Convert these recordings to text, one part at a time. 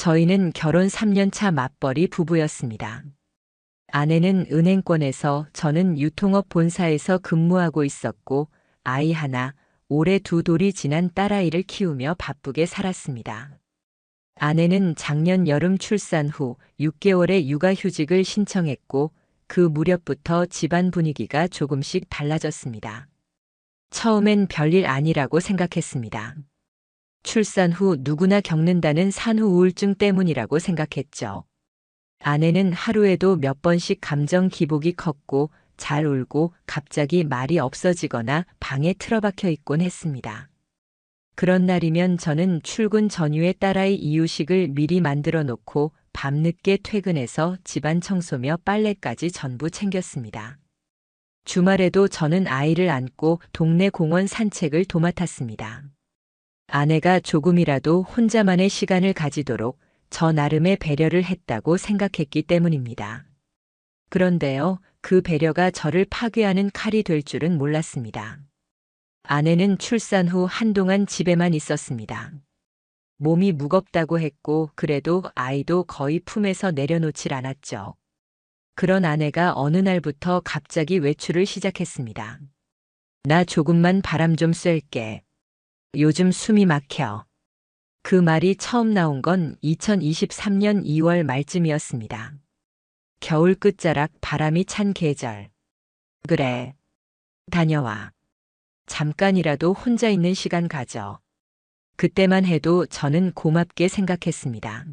저희는 결혼 3년차 맞벌이 부부였습니다. 아내는 은행권에서 저는 유통업 본사에서 근무하고 있었고 아이 하나, 올해 두 돌이 지난 딸아이를 키우며 바쁘게 살았습니다. 아내는 작년 여름 출산 후 6개월의 육아휴직을 신청했고 그 무렵부터 집안 분위기가 조금씩 달라졌습니다. 처음엔 별일 아니라고 생각했습니다. 출산 후 누구나 겪는다는 산후 우울증 때문이라고 생각했죠. 아내는 하루에도 몇 번씩 감정 기복이 컸고 잘 울고 갑자기 말이 없어지거나 방에 틀어박혀 있곤 했습니다. 그런 날이면 저는 출근 전후에 딸아이 이유식을 미리 만들어 놓고 밤늦게 퇴근해서 집안 청소며 빨래까지 전부 챙겼습니다. 주말에도 저는 아이를 안고 동네 공원 산책을 도맡았습니다. 아내가 조금이라도 혼자만의 시간을 가지도록 저 나름의 배려를 했다고 생각했기 때문입니다. 그런데요, 그 배려가 저를 파괴하는 칼이 될 줄은 몰랐습니다. 아내는 출산 후 한동안 집에만 있었습니다. 몸이 무겁다고 했고, 그래도 아이도 거의 품에서 내려놓질 않았죠. 그런 아내가 어느 날부터 갑자기 외출을 시작했습니다. 나 조금만 바람 좀 쐴게. 요즘 숨이 막혀. 그 말이 처음 나온 건 2023년 2월 말쯤이었습니다. 겨울 끝자락 바람이 찬 계절. 그래. 다녀와. 잠깐이라도 혼자 있는 시간 가져. 그때만 해도 저는 고맙게 생각했습니다.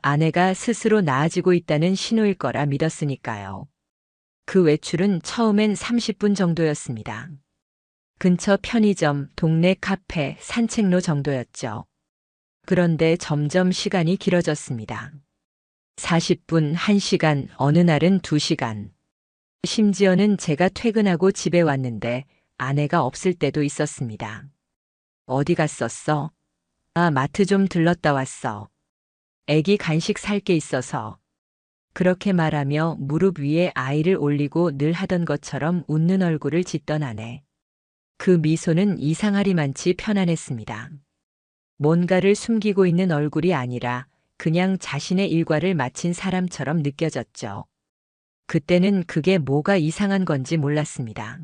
아내가 스스로 나아지고 있다는 신호일 거라 믿었으니까요. 그 외출은 처음엔 30분 정도였습니다. 근처 편의점, 동네 카페, 산책로 정도였죠. 그런데 점점 시간이 길어졌습니다. 40분, 1시간, 어느 날은 2시간. 심지어는 제가 퇴근하고 집에 왔는데 아내가 없을 때도 있었습니다. 어디 갔었어? 아, 마트 좀 들렀다 왔어. 애기 간식 살 게 있어서. 그렇게 말하며 무릎 위에 아이를 올리고 늘 하던 것처럼 웃는 얼굴을 짓던 아내. 그 미소는 이상하리만치 편안했습니다. 뭔가를 숨기고 있는 얼굴이 아니라 그냥 자신의 일과를 마친 사람처럼 느껴졌죠. 그때는 그게 뭐가 이상한 건지 몰랐습니다.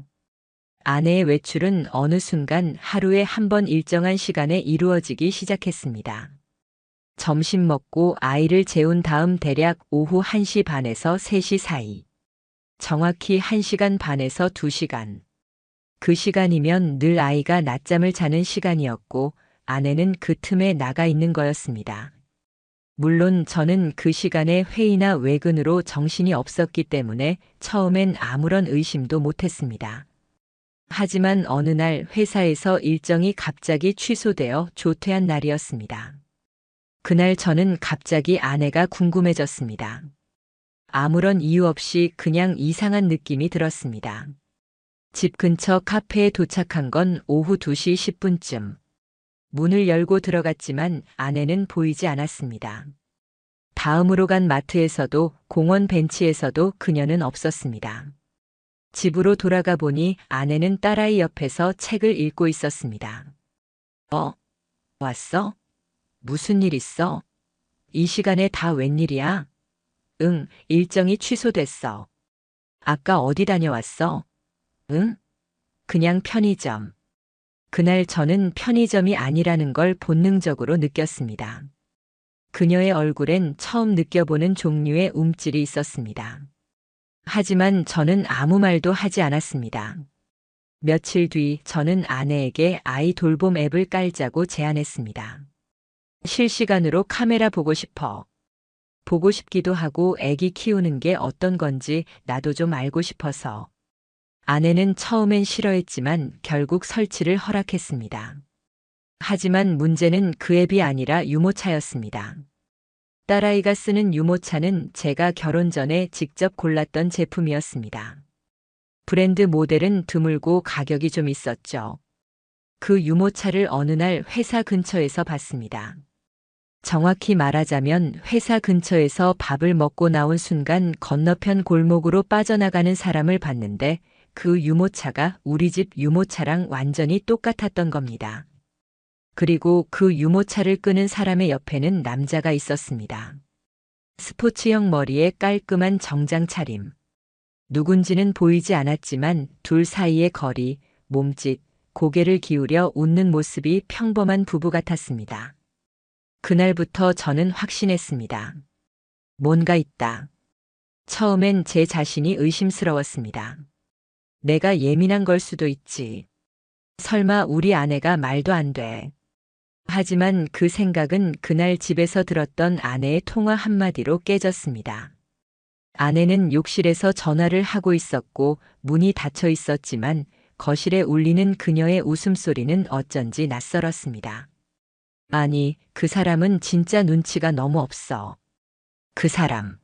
아내의 외출은 어느 순간 하루에 한 번 일정한 시간에 이루어지기 시작했습니다. 점심 먹고 아이를 재운 다음 대략 오후 1시 반에서 3시 사이. 정확히 1시간 반에서 2시간. 그 시간이면 늘 아이가 낮잠을 자는 시간이었고 아내는 그 틈에 나가 있는 거였습니다. 물론 저는 그 시간에 회의나 외근으로 정신이 없었기 때문에 처음엔 아무런 의심도 못했습니다. 하지만 어느 날 회사에서 일정이 갑자기 취소되어 조퇴한 날이었습니다. 그날 저는 갑자기 아내가 궁금해졌습니다. 아무런 이유 없이 그냥 이상한 느낌이 들었습니다. 집 근처 카페에 도착한 건 오후 2시 10분쯤. 문을 열고 들어갔지만 아내는 보이지 않았습니다. 다음으로 간 마트에서도 공원 벤치에서도 그녀는 없었습니다. 집으로 돌아가 보니 아내는 딸아이 옆에서 책을 읽고 있었습니다. 어? 왔어? 무슨 일 있어? 이 시간에 다 웬일이야? 응, 일정이 취소됐어. 아까 어디 다녀왔어? 응? 그냥 편의점. 그날 저는 편의점이 아니라는 걸 본능적으로 느꼈습니다. 그녀의 얼굴엔 처음 느껴보는 종류의 움찔이 있었습니다. 하지만 저는 아무 말도 하지 않았습니다. 며칠 뒤 저는 아내에게 아이 돌봄 앱을 깔자고 제안했습니다. 실시간으로 카메라 보고 싶어. 보고 싶기도 하고 애기 키우는 게 어떤 건지 나도 좀 알고 싶어서. 아내는 처음엔 싫어했지만 결국 설치를 허락했습니다. 하지만 문제는 그 앱이 아니라 유모차였습니다. 딸아이가 쓰는 유모차는 제가 결혼 전에 직접 골랐던 제품이었습니다. 브랜드 모델은 드물고 가격이 좀 있었죠. 그 유모차를 어느 날 회사 근처에서 봤습니다. 정확히 말하자면 회사 근처에서 밥을 먹고 나온 순간 건너편 골목으로 빠져나가는 사람을 봤는데 그 유모차가 우리 집 유모차랑 완전히 똑같았던 겁니다. 그리고 그 유모차를 끄는 사람의 옆에는 남자가 있었습니다. 스포츠형 머리에 깔끔한 정장 차림. 누군지는 보이지 않았지만 둘 사이의 거리, 몸짓, 고개를 기울여 웃는 모습이 평범한 부부 같았습니다. 그날부터 저는 확신했습니다. 뭔가 있다. 처음엔 제 자신이 의심스러웠습니다. 내가 예민한 걸 수도 있지. 설마 우리 아내가 말도 안 돼. 하지만 그 생각은 그날 집에서 들었던 아내의 통화 한마디로 깨졌습니다. 아내는 욕실에서 전화를 하고 있었고 문이 닫혀 있었지만 거실에 울리는 그녀의 웃음소리는 어쩐지 낯설었습니다. 아니, 그 사람은 진짜 눈치가 너무 없어. 그 사람.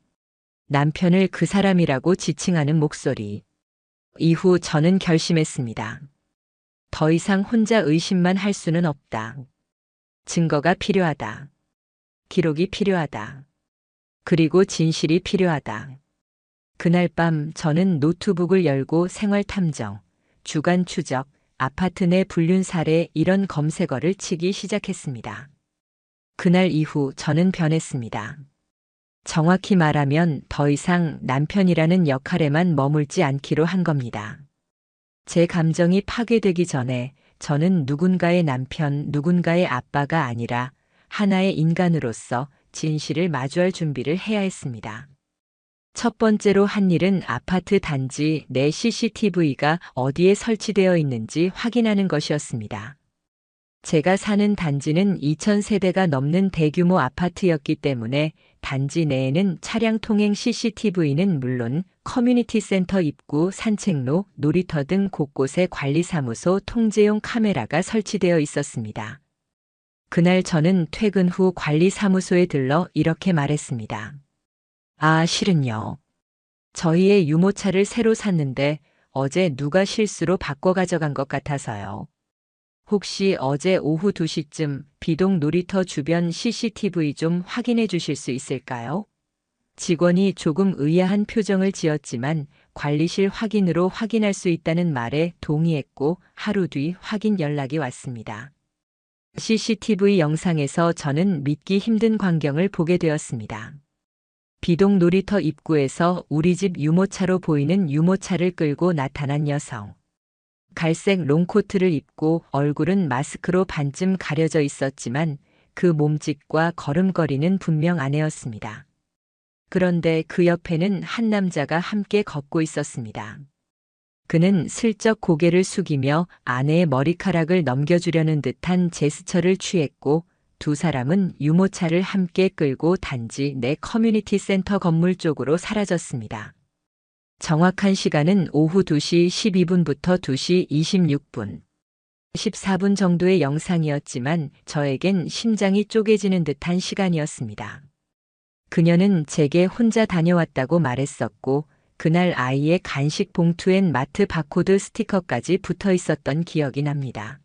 남편을 그 사람이라고 지칭하는 목소리. 이후 저는 결심했습니다. 더 이상 혼자 의심만 할 수는 없다. 증거가 필요하다. 기록이 필요하다. 그리고 진실이 필요하다. 그날 밤 저는 노트북을 열고 생활 탐정, 주간 추적, 아파트 내 불륜 사례 이런 검색어를 치기 시작했습니다. 그날 이후 저는 변했습니다. 정확히 말하면 더 이상 남편이라는 역할에만 머물지 않기로 한 겁니다. 제 감정이 파괴되기 전에 저는 누군가의 남편, 누군가의 아빠가 아니라 하나의 인간으로서 진실을 마주할 준비를 해야 했습니다. 첫 번째로 한 일은 아파트 단지 내 CCTV가 어디에 설치되어 있는지 확인하는 것이었습니다. 제가 사는 단지는 2000세대가 넘는 대규모 아파트였기 때문에 단지 내에는 차량 통행 CCTV는 물론 커뮤니티 센터 입구, 산책로, 놀이터 등 곳곳에 관리사무소 통제용 카메라가 설치되어 있었습니다. 그날 저는 퇴근 후 관리사무소에 들러 이렇게 말했습니다. 아, 실은요. 저희의 유모차를 새로 샀는데 어제 누가 실수로 바꿔 가져간 것 같아서요. 혹시 어제 오후 2시쯤 비동 놀이터 주변 CCTV 좀 확인해 주실 수 있을까요? 직원이 조금 의아한 표정을 지었지만 관리실 확인으로 확인할 수 있다는 말에 동의했고 하루 뒤 확인 연락이 왔습니다. CCTV 영상에서 저는 믿기 힘든 광경을 보게 되었습니다. 비동 놀이터 입구에서 우리 집 유모차로 보이는 유모차를 끌고 나타난 여성. 갈색 롱코트를 입고 얼굴은 마스크로 반쯤 가려져 있었지만 그 몸짓과 걸음걸이는 분명 아내였습니다. 그런데 그 옆에는 한 남자가 함께 걷고 있었습니다. 그는 슬쩍 고개를 숙이며 아내의 머리카락을 넘겨주려는 듯한 제스처를 취했고 두 사람은 유모차를 함께 끌고 단지 내 커뮤니티 센터 건물 쪽으로 사라졌습니다. 정확한 시간은 오후 2시 12분부터 2시 26분. 14분 정도의 영상이었지만 저에겐 심장이 쪼개지는 듯한 시간이었습니다. 그녀는 제게 혼자 다녀왔다고 말했었고, 그날 아이의 간식 봉투엔 마트 바코드 스티커까지 붙어 있었던 기억이 납니다.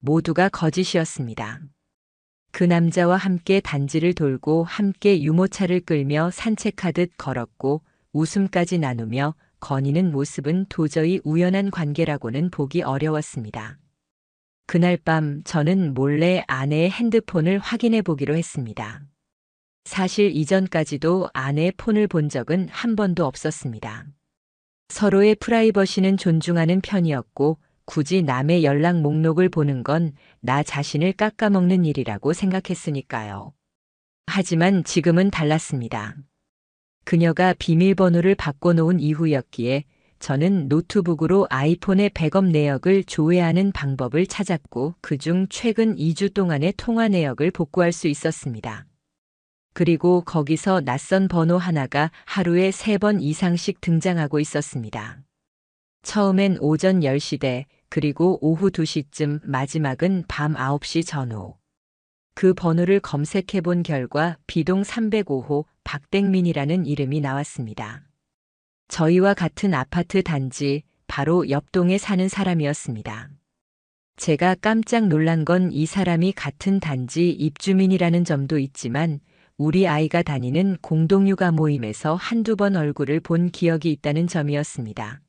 모두가 거짓이었습니다. 그 남자와 함께 단지를 돌고 함께 유모차를 끌며 산책하듯 걸었고 웃음까지 나누며 거니는 모습은 도저히 우연한 관계라고는 보기 어려웠습니다. 그날 밤 저는 몰래 아내의 핸드폰을 확인해 보기로 했습니다. 사실 이전까지도 아내의 폰을 본 적은 한 번도 없었습니다. 서로의 프라이버시는 존중하는 편이었고 굳이 남의 연락 목록을 보는 건 나 자신을 깎아먹는 일이라고 생각했으니까요. 하지만 지금은 달랐습니다. 그녀가 비밀번호를 바꿔놓은 이후였기에 저는 노트북으로 아이폰의 백업 내역을 조회하는 방법을 찾았고 그중 최근 2주 동안의 통화 내역을 복구할 수 있었습니다. 그리고 거기서 낯선 번호 하나가 하루에 3번 이상씩 등장하고 있었습니다. 처음엔 오전 10시대, 그리고 오후 2시쯤 마지막은 밤 9시 전후. 그 번호를 검색해 본 결과 비동 305호 박땡민이라는 이름이 나왔습니다. 저희와 같은 아파트 단지 바로 옆동에 사는 사람이었습니다. 제가 깜짝 놀란 건 이 사람이 같은 단지 입주민이라는 점도 있지만 우리 아이가 다니는 공동육아 모임에서 한두 번 얼굴을 본 기억이 있다는 점이었습니다.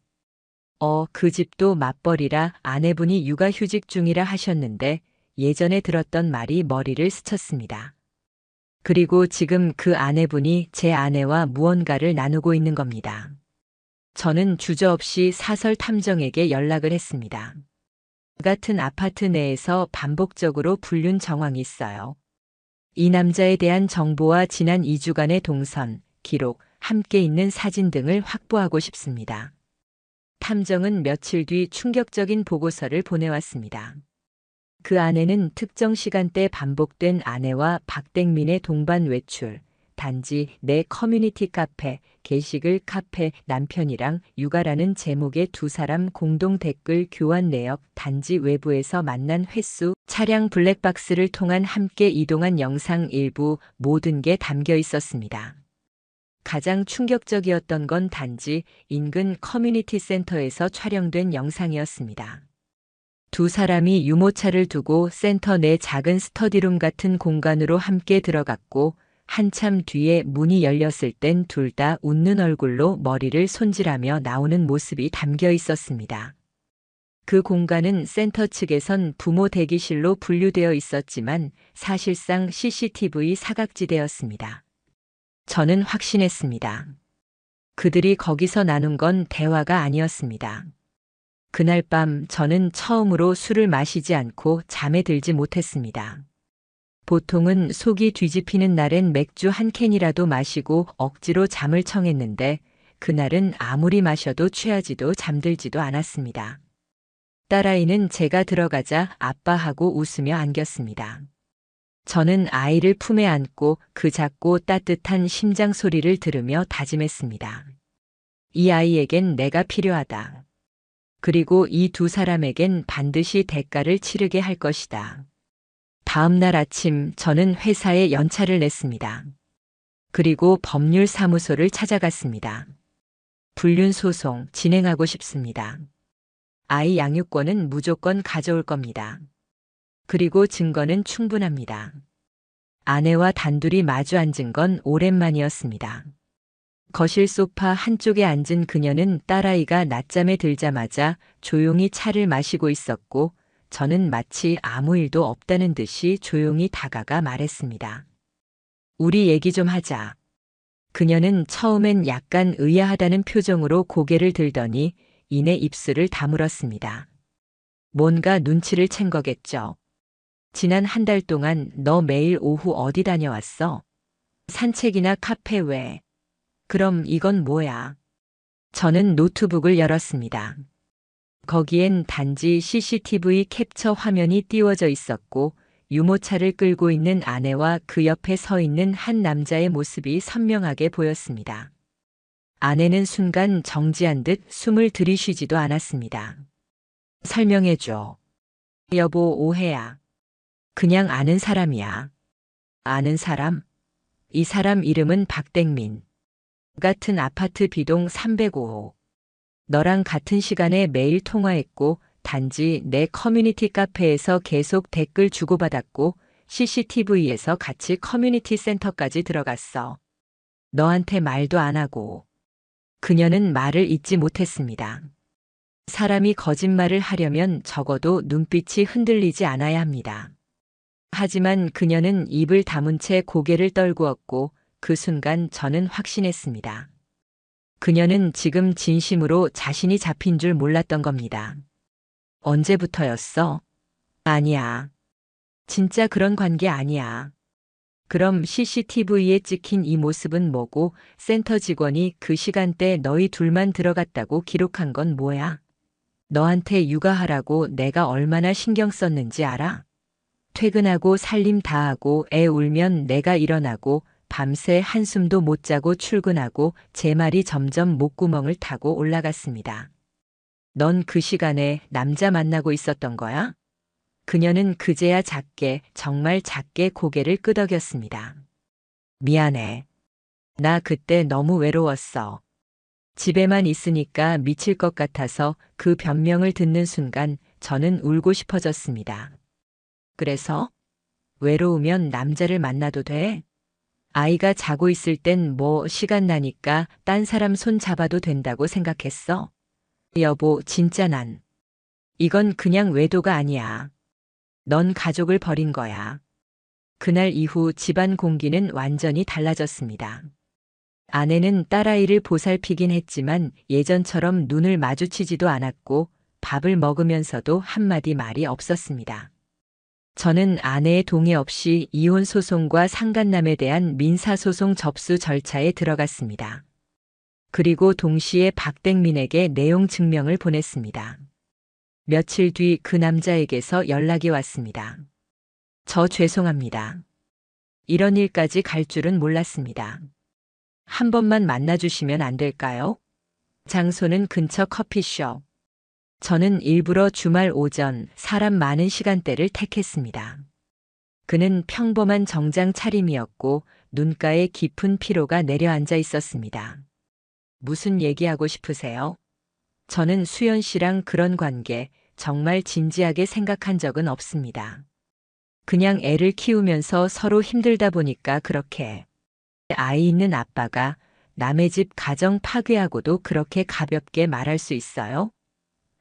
어, 그 집도 맞벌이라 아내분이 육아휴직 중이라 하셨는데 예전에 들었던 말이 머리를 스쳤습니다. 그리고 지금 그 아내분이 제 아내와 무언가를 나누고 있는 겁니다. 저는 주저없이 사설 탐정에게 연락을 했습니다. 같은 아파트 내에서 반복적으로 불륜 정황이 있어요. 이 남자에 대한 정보와 지난 2주간의 동선, 기록, 함께 있는 사진 등을 확보하고 싶습니다. 탐정은 며칠 뒤 충격적인 보고서를 보내왔습니다. 그 안에는 특정 시간대 반복된 아내와 박땡민의 동반 외출, 단지 내 커뮤니티 카페, 게시글 카페, 남편이랑 육아라는 제목의 두 사람 공동 댓글 교환 내역, 단지 외부에서 만난 횟수, 차량 블랙박스를 통한 함께 이동한 영상 일부 모든 게 담겨 있었습니다. 가장 충격적이었던 건 단지 인근 커뮤니티 센터에서 촬영된 영상이었습니다. 두 사람이 유모차를 두고 센터 내 작은 스터디룸 같은 공간으로 함께 들어갔고 한참 뒤에 문이 열렸을 땐 둘 다 웃는 얼굴로 머리를 손질하며 나오는 모습이 담겨 있었습니다. 그 공간은 센터 측에선 부모 대기실로 분류되어 있었지만 사실상 CCTV 사각지대였습니다. 저는 확신했습니다. 그들이 거기서 나눈 건 대화가 아니었습니다. 그날 밤 저는 처음으로 술을 마시지 않고 잠에 들지 못했습니다. 보통은 속이 뒤집히는 날엔 맥주 한 캔이라도 마시고 억지로 잠을 청했는데 그날은 아무리 마셔도 취하지도 잠들지도 않았습니다. 딸아이는 제가 들어가자 아빠하고 웃으며 안겼습니다. 저는 아이를 품에 안고 그 작고 따뜻한 심장 소리를 들으며 다짐했습니다. 이 아이에겐 내가 필요하다. 그리고 이 두 사람에겐 반드시 대가를 치르게 할 것이다. 다음 날 아침 저는 회사에 연차를 냈습니다. 그리고 법률사무소를 찾아갔습니다. 불륜 소송 진행하고 싶습니다. 아이 양육권은 무조건 가져올 겁니다. 그리고 증거는 충분합니다. 아내와 단둘이 마주 앉은 건 오랜만이었습니다. 거실 소파 한쪽에 앉은 그녀는 딸아이가 낮잠에 들자마자 조용히 차를 마시고 있었고 저는 마치 아무 일도 없다는 듯이 조용히 다가가 말했습니다. 우리 얘기 좀 하자. 그녀는 처음엔 약간 의아하다는 표정으로 고개를 들더니 이내 입술을 다물었습니다. 뭔가 눈치를 챈 거겠죠. 지난 한 달 동안 너 매일 오후 어디 다녀왔어? 산책이나 카페 외. 그럼 이건 뭐야? 저는 노트북을 열었습니다. 거기엔 단지 CCTV 캡처 화면이 띄워져 있었고 유모차를 끌고 있는 아내와 그 옆에 서 있는 한 남자의 모습이 선명하게 보였습니다. 아내는 순간 정지한 듯 숨을 들이쉬지도 않았습니다. 설명해줘. 여보 오해야. 그냥 아는 사람이야. 아는 사람? 이 사람 이름은 박땡민. 같은 아파트 비동 305호. 너랑 같은 시간에 매일 통화했고 단지 내 커뮤니티 카페에서 계속 댓글 주고받았고 CCTV에서 같이 커뮤니티 센터까지 들어갔어. 너한테 말도 안 하고. 그녀는 말을 잇지 못했습니다. 사람이 거짓말을 하려면 적어도 눈빛이 흔들리지 않아야 합니다. 하지만 그녀는 입을 다문 채 고개를 떨구었고 그 순간 저는 확신했습니다. 그녀는 지금 진심으로 자신이 잡힌 줄 몰랐던 겁니다. 언제부터였어? 아니야. 진짜 그런 관계 아니야. 그럼 CCTV에 찍힌 이 모습은 뭐고 센터 직원이 그 시간대 너희 둘만 들어갔다고 기록한 건 뭐야? 너한테 육아하라고 내가 얼마나 신경 썼는지 알아? 퇴근하고 살림 다 하고 애 울면 내가 일어나고 밤새 한숨도 못 자고 출근하고 제 말이 점점 목구멍을 타고 올라갔습니다. 넌 그 시간에 남자 만나고 있었던 거야? 그녀는 그제야 작게, 정말 작게 고개를 끄덕였습니다. 미안해. 나 그때 너무 외로웠어. 집에만 있으니까 미칠 것 같아서 그 변명을 듣는 순간 저는 울고 싶어졌습니다. 그래서? 외로우면 남자를 만나도 돼? 아이가 자고 있을 땐 뭐 시간 나니까 딴 사람 손 잡아도 된다고 생각했어? 여보, 진짜 난. 이건 그냥 외도가 아니야. 넌 가족을 버린 거야. 그날 이후 집안 공기는 완전히 달라졌습니다. 아내는 딸아이를 보살피긴 했지만 예전처럼 눈을 마주치지도 않았고 밥을 먹으면서도 한마디 말이 없었습니다. 저는 아내의 동의 없이 이혼 소송과 상간남에 대한 민사소송 접수 절차에 들어갔습니다. 그리고 동시에 박땡민에게 내용 증명을 보냈습니다. 며칠 뒤 그 남자에게서 연락이 왔습니다. 저 죄송합니다. 이런 일까지 갈 줄은 몰랐습니다. 한 번만 만나주시면 안 될까요? 장소는 근처 커피숍. 저는 일부러 주말 오전 사람 많은 시간대를 택했습니다. 그는 평범한 정장 차림이었고 눈가에 깊은 피로가 내려앉아 있었습니다. 무슨 얘기하고 싶으세요? 저는 수연 씨랑 그런 관계 정말 진지하게 생각한 적은 없습니다. 그냥 애를 키우면서 서로 힘들다 보니까 그렇게 아이 있는 아빠가 남의 집 가정 파괴하고도 그렇게 가볍게 말할 수 있어요?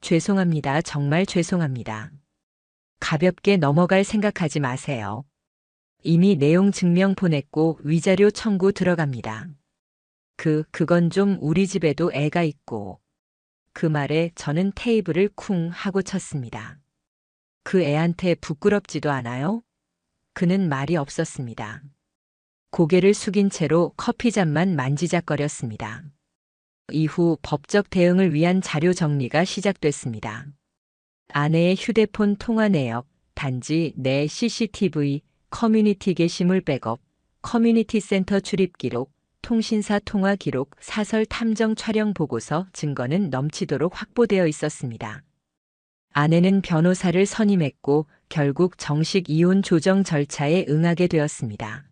죄송합니다. 정말 죄송합니다. 가볍게 넘어갈 생각하지 마세요. 이미 내용 증명 보냈고 위자료 청구 들어갑니다. 그, 그건 좀 우리 집에도 애가 있고. 그 말에 저는 테이블을 쿵 하고 쳤습니다. 그 애한테 부끄럽지도 않아요? 그는 말이 없었습니다. 고개를 숙인 채로 커피잔만 만지작거렸습니다. 이후 법적 대응을 위한 자료 정리가 시작됐습니다. 아내의 휴대폰 통화 내역, 단지 내 CCTV, 커뮤니티 게시물 백업, 커뮤니티 센터 출입 기록, 통신사 통화 기록, 사설 탐정 촬영 보고서 증거는 넘치도록 확보되어 있었습니다. 아내는 변호사를 선임했고 결국 정식 이혼 조정 절차에 응하게 되었습니다.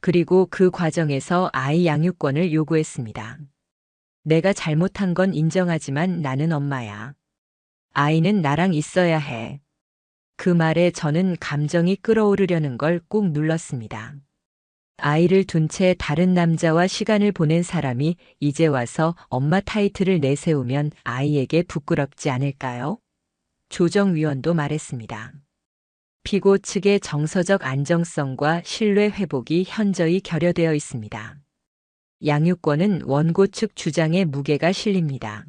그리고 그 과정에서 아이 양육권을 요구했습니다. 내가 잘못한 건 인정하지만 나는 엄마야. 아이는 나랑 있어야 해. 그 말에 저는 감정이 끓어오르려는 걸 꾹 눌렀습니다. 아이를 둔 채 다른 남자와 시간을 보낸 사람이 이제 와서 엄마 타이틀을 내세우면 아이에게 부끄럽지 않을까요? 조정위원도 말했습니다. 피고 측의 정서적 안정성과 신뢰 회복이 현저히 결여되어 있습니다. 양육권은 원고 측 주장에 무게가 실립니다.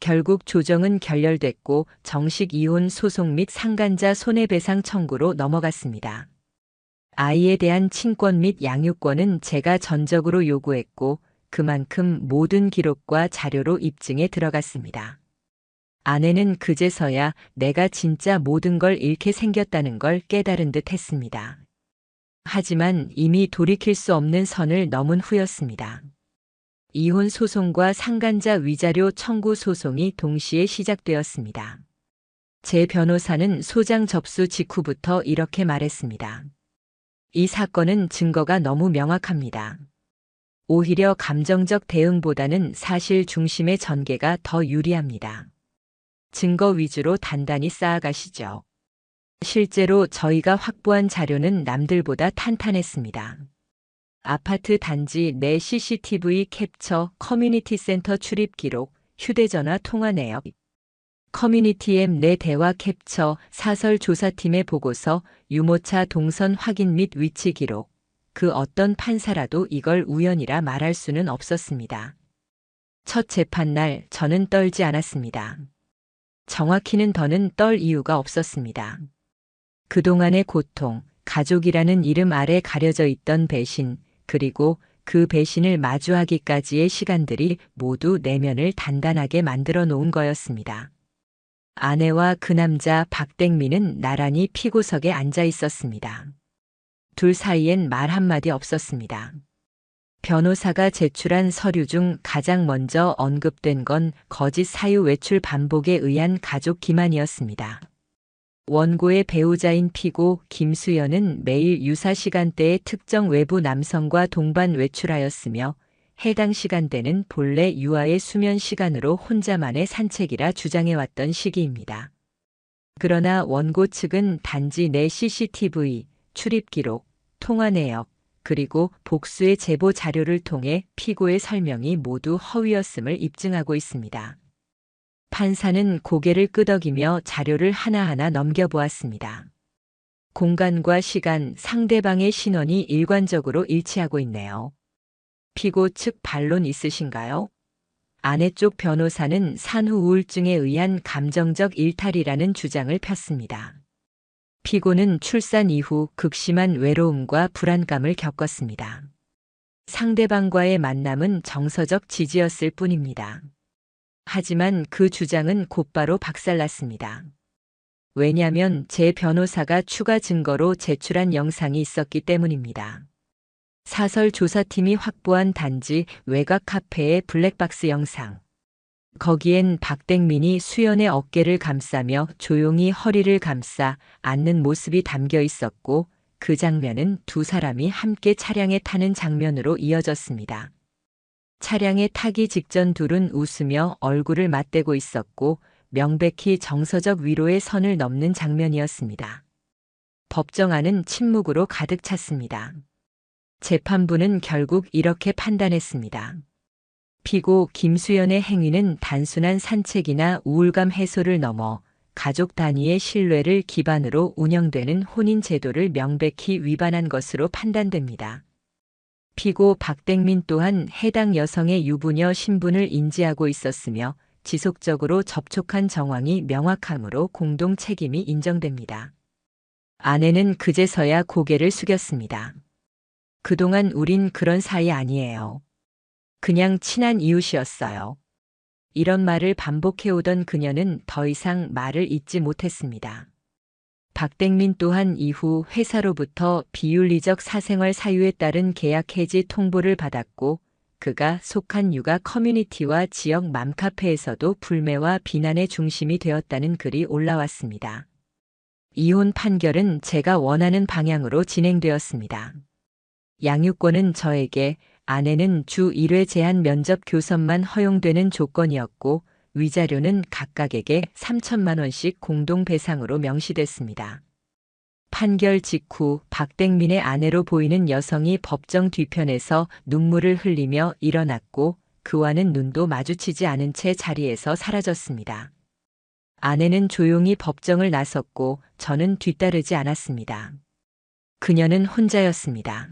결국 조정은 결렬됐고 정식 이혼 소송 및 상간자 손해배상 청구로 넘어갔습니다. 아이에 대한 친권 및 양육권은 제가 전적으로 요구했고 그만큼 모든 기록과 자료로 입증에 들어갔습니다. 아내는 그제서야 내가 진짜 모든 걸 잃게 생겼다는 걸 깨달은 듯 했습니다. 하지만 이미 돌이킬 수 없는 선을 넘은 후였습니다. 이혼 소송과 상간자 위자료 청구 소송이 동시에 시작되었습니다. 제 변호사는 소장 접수 직후부터 이렇게 말했습니다. 이 사건은 증거가 너무 명확합니다. 오히려 감정적 대응보다는 사실 중심의 전개가 더 유리합니다. 증거 위주로 단단히 쌓아가시죠. 실제로 저희가 확보한 자료는 남들보다 탄탄했습니다. 아파트 단지 내 CCTV 캡처, 커뮤니티 센터 출입 기록, 휴대전화 통화 내역, 커뮤니티 앱 내 대화 캡처, 사설 조사팀의 보고서, 유모차 동선 확인 및 위치 기록. 그 어떤 판사라도 이걸 우연이라 말할 수는 없었습니다. 첫 재판 날 저는 떨지 않았습니다. 정확히는 더는 떨 이유가 없었습니다. 그동안의 고통, 가족이라는 이름 아래 가려져 있던 배신, 그리고 그 배신을 마주하기까지의 시간들이 모두 내면을 단단하게 만들어 놓은 거였습니다. 아내와 그 남자 박땡미는 나란히 피고석에 앉아 있었습니다. 둘 사이엔 말 한마디 없었습니다. 변호사가 제출한 서류 중 가장 먼저 언급된 건 거짓 사유 외출 반복에 의한 가족 기만이었습니다. 원고의 배우자인 피고 김수연은 매일 유사 시간대에 특정 외부 남성과 동반 외출하였으며 해당 시간대는 본래 유아의 수면 시간으로 혼자만의 산책이라 주장해왔던 시기입니다. 그러나 원고 측은 단지 내 CCTV, 출입 기록, 통화 내역, 그리고 복수의 제보 자료를 통해 피고의 설명이 모두 허위였음을 입증하고 있습니다. 판사는 고개를 끄덕이며 자료를 하나하나 넘겨보았습니다. 공간과 시간, 상대방의 신원이 일관적으로 일치하고 있네요. 피고 측 반론 있으신가요? 아내 쪽 변호사는 산후 우울증에 의한 감정적 일탈이라는 주장을 폈습니다. 피고는 출산 이후 극심한 외로움과 불안감을 겪었습니다. 상대방과의 만남은 정서적 지지였을 뿐입니다. 하지만 그 주장은 곧바로 박살났습니다. 왜냐면 제 변호사가 추가 증거로 제출한 영상이 있었기 때문입니다. 사설 조사팀이 확보한 단지 외곽 카페의 블랙박스 영상. 거기엔 박땡민이 수연의 어깨를 감싸며 조용히 허리를 감싸 앉는 모습이 담겨 있었고 그 장면은 두 사람이 함께 차량에 타는 장면으로 이어졌습니다. 차량에 타기 직전 둘은 웃으며 얼굴을 맞대고 있었고 명백히 정서적 위로의 선을 넘는 장면이었습니다. 법정안은 침묵으로 가득 찼습니다. 재판부는 결국 이렇게 판단했습니다. 피고 김수연의 행위는 단순한 산책이나 우울감 해소를 넘어 가족 단위의 신뢰를 기반으로 운영되는 혼인 제도를 명백히 위반한 것으로 판단됩니다. 피고 박땡민 또한 해당 여성의 유부녀 신분을 인지하고 있었으며 지속적으로 접촉한 정황이 명확함으로 공동 책임이 인정됩니다. 아내는 그제서야 고개를 숙였습니다. 그동안 우린 그런 사이 아니에요. 그냥 친한 이웃이었어요. 이런 말을 반복해오던 그녀는 더 이상 말을 잇지 못했습니다. 박땡민 또한 이후 회사로부터 비윤리적 사생활 사유에 따른 계약 해지 통보를 받았고 그가 속한 육아 커뮤니티와 지역 맘카페에서도 불매와 비난의 중심이 되었다는 글이 올라왔습니다. 이혼 판결은 제가 원하는 방향으로 진행되었습니다. 양육권은 저에게 아내는 주 1회 제한 면접 교섭만 허용되는 조건이었고 위자료는 각각에게 3천만 원씩 공동 배상으로 명시됐습니다. 판결 직후 박땡민의 아내로 보이는 여성이 법정 뒤편에서 눈물을 흘리며 일어났고 그와는 눈도 마주치지 않은 채 자리에서 사라졌습니다. 아내는 조용히 법정을 나섰고 저는 뒤따르지 않았습니다. 그녀는 혼자였습니다.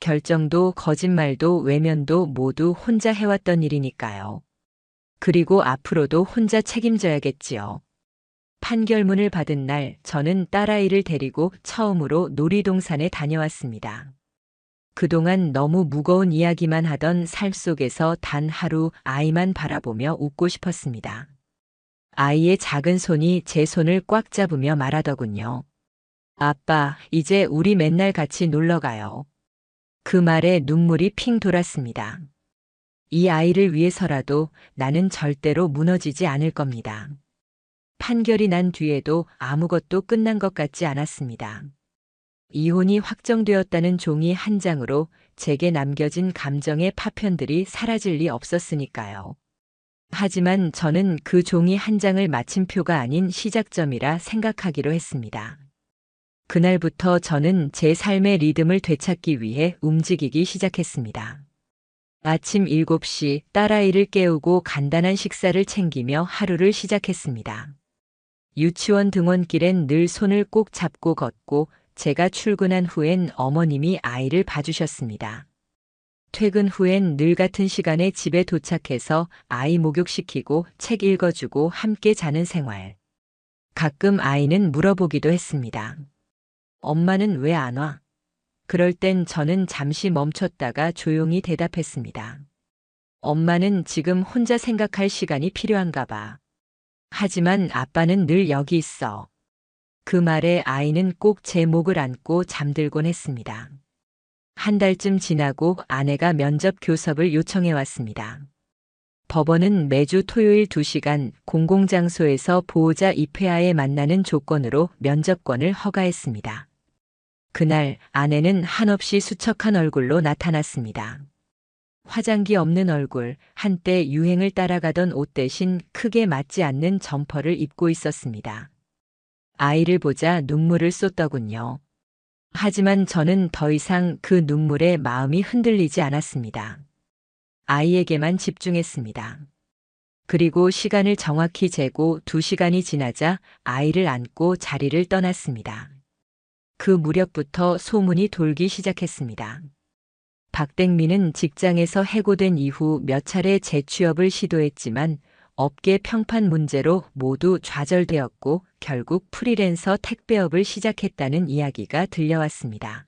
결정도 거짓말도 외면도 모두 혼자 해왔던 일이니까요. 그리고 앞으로도 혼자 책임져야겠지요. 판결문을 받은 날 저는 딸아이를 데리고 처음으로 놀이동산에 다녀왔습니다. 그동안 너무 무거운 이야기만 하던 삶 속에서 단 하루 아이만 바라보며 웃고 싶었습니다. 아이의 작은 손이 제 손을 꽉 잡으며 말하더군요. 아빠, 이제 우리 맨날 같이 놀러 가요. 그 말에 눈물이 핑 돌았습니다. 이 아이를 위해서라도 나는 절대로 무너지지 않을 겁니다. 판결이 난 뒤에도 아무것도 끝난 것 같지 않았습니다. 이혼이 확정되었다는 종이 한 장으로 제게 남겨진 감정의 파편들이 사라질 리 없었으니까요. 하지만 저는 그 종이 한 장을 마침표가 아닌 시작점이라 생각하기로 했습니다. 그날부터 저는 제 삶의 리듬을 되찾기 위해 움직이기 시작했습니다. 아침 7시 딸아이를 깨우고 간단한 식사를 챙기며 하루를 시작했습니다. 유치원 등원길엔 늘 손을 꼭 잡고 걷고 제가 출근한 후엔 어머님이 아이를 봐주셨습니다. 퇴근 후엔 늘 같은 시간에 집에 도착해서 아이 목욕시키고 책 읽어주고 함께 자는 생활. 가끔 아이는 물어보기도 했습니다. 엄마는 왜 안 와? 그럴 땐 저는 잠시 멈췄다가 조용히 대답했습니다. 엄마는 지금 혼자 생각할 시간이 필요한가 봐. 하지만 아빠는 늘 여기 있어. 그 말에 아이는 꼭 제 목을 안고 잠들곤 했습니다. 한 달쯤 지나고 아내가 면접 교섭을 요청해 왔습니다. 법원은 매주 토요일 2시간 공공장소에서 보호자 입회하에 만나는 조건으로 면접권을 허가했습니다. 그날 아내는 한없이 수척한 얼굴로 나타났습니다. 화장기 없는 얼굴, 한때 유행을 따라가던 옷 대신 크게 맞지 않는 점퍼를 입고 있었습니다. 아이를 보자 눈물을 쏟더군요. 하지만 저는 더 이상 그 눈물에 마음이 흔들리지 않았습니다. 아이에게만 집중했습니다. 그리고 시간을 정확히 재고 두 시간이 지나자 아이를 안고 자리를 떠났습니다. 그 무렵부터 소문이 돌기 시작했습니다. 박댕민은 직장에서 해고된 이후 몇 차례 재취업을 시도했지만 업계 평판 문제로 모두 좌절되었고 결국 프리랜서 택배업을 시작했다는 이야기가 들려왔습니다.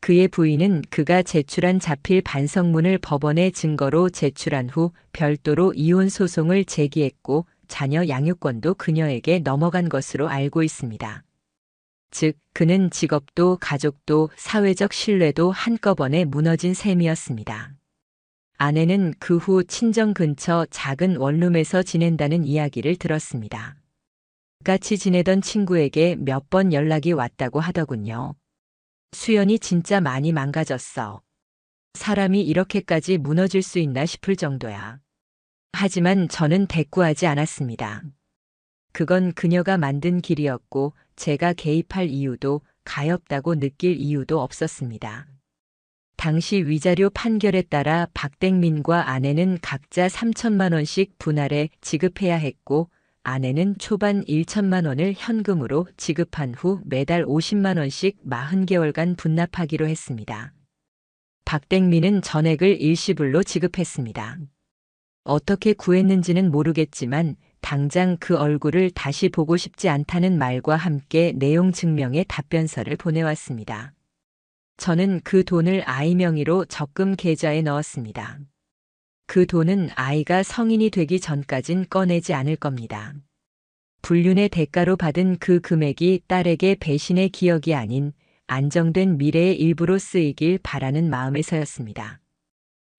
그의 부인은 그가 제출한 자필 반성문을 법원에 증거로 제출한 후 별도로 이혼 소송을 제기했고 자녀 양육권도 그녀에게 넘어간 것으로 알고 있습니다. 즉, 그는 직업도 가족도 사회적 신뢰도 한꺼번에 무너진 셈이었습니다. 아내는 그 후 친정 근처 작은 원룸에서 지낸다는 이야기를 들었습니다. 같이 지내던 친구에게 몇 번 연락이 왔다고 하더군요. 수연이 진짜 많이 망가졌어. 사람이 이렇게까지 무너질 수 있나 싶을 정도야. 하지만 저는 대꾸하지 않았습니다. 그건 그녀가 만든 길이었고 제가 개입할 이유도 가엾다고 느낄 이유도 없었습니다. 당시 위자료 판결에 따라 박댕민과 아내는 각자 3천만 원씩 분할해 지급해야 했고 아내는 초반 1천만 원을 현금으로 지급한 후 매달 50만 원씩 40개월간 분납하기로 했습니다. 박댕민은 전액을 일시불로 지급했습니다. 어떻게 구했는지는 모르겠지만 당장 그 얼굴을 다시 보고 싶지 않다는 말과 함께 내용 증명의 답변서를 보내왔습니다. 저는 그 돈을 아이 명의로 적금 계좌에 넣었습니다. 그 돈은 아이가 성인이 되기 전까진 꺼내지 않을 겁니다. 불륜의 대가로 받은 그 금액이 딸에게 배신의 기억이 아닌 안정된 미래의 일부로 쓰이길 바라는 마음에서였습니다.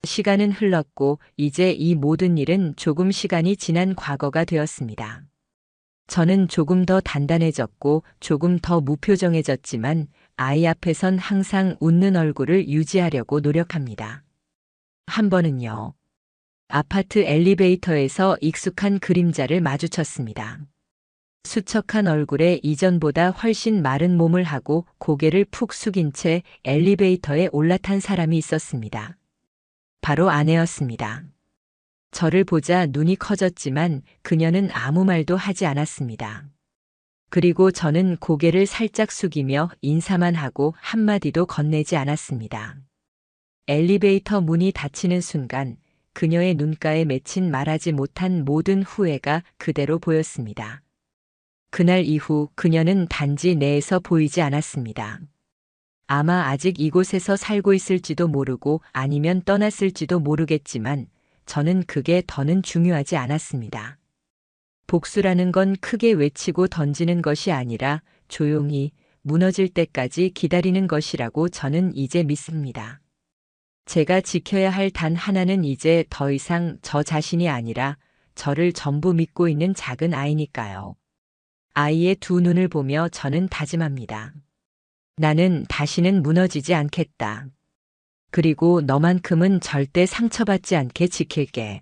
시간은 흘렀고 이제 이 모든 일은 조금 시간이 지난 과거가 되었습니다. 저는 조금 더 단단해졌고 조금 더 무표정해졌지만 아이 앞에선 항상 웃는 얼굴을 유지하려고 노력합니다. 한 번은요. 아파트 엘리베이터에서 익숙한 그림자를 마주쳤습니다. 수척한 얼굴에 이전보다 훨씬 마른 몸을 하고 고개를 푹 숙인 채 엘리베이터에 올라탄 사람이 있었습니다. 바로 아내였습니다. 저를 보자 눈이 커졌지만 그녀는 아무 말도 하지 않았습니다. 그리고 저는 고개를 살짝 숙이며 인사만 하고 한마디도 건네지 않았습니다. 엘리베이터 문이 닫히는 순간 그녀의 눈가에 맺힌 말하지 못한 모든 후회가 그대로 보였습니다. 그날 이후 그녀는 단지 내에서 보이지 않았습니다. 아마 아직 이곳에서 살고 있을지도 모르고 아니면 떠났을지도 모르겠지만 저는 그게 더는 중요하지 않았습니다. 복수라는 건 크게 외치고 던지는 것이 아니라 조용히 무너질 때까지 기다리는 것이라고 저는 이제 믿습니다. 제가 지켜야 할 단 하나는 이제 더 이상 저 자신이 아니라 저를 전부 믿고 있는 작은 아이니까요. 아이의 두 눈을 보며 저는 다짐합니다. 나는 다시는 무너지지 않겠다. 그리고 너만큼은 절대 상처받지 않게 지킬게.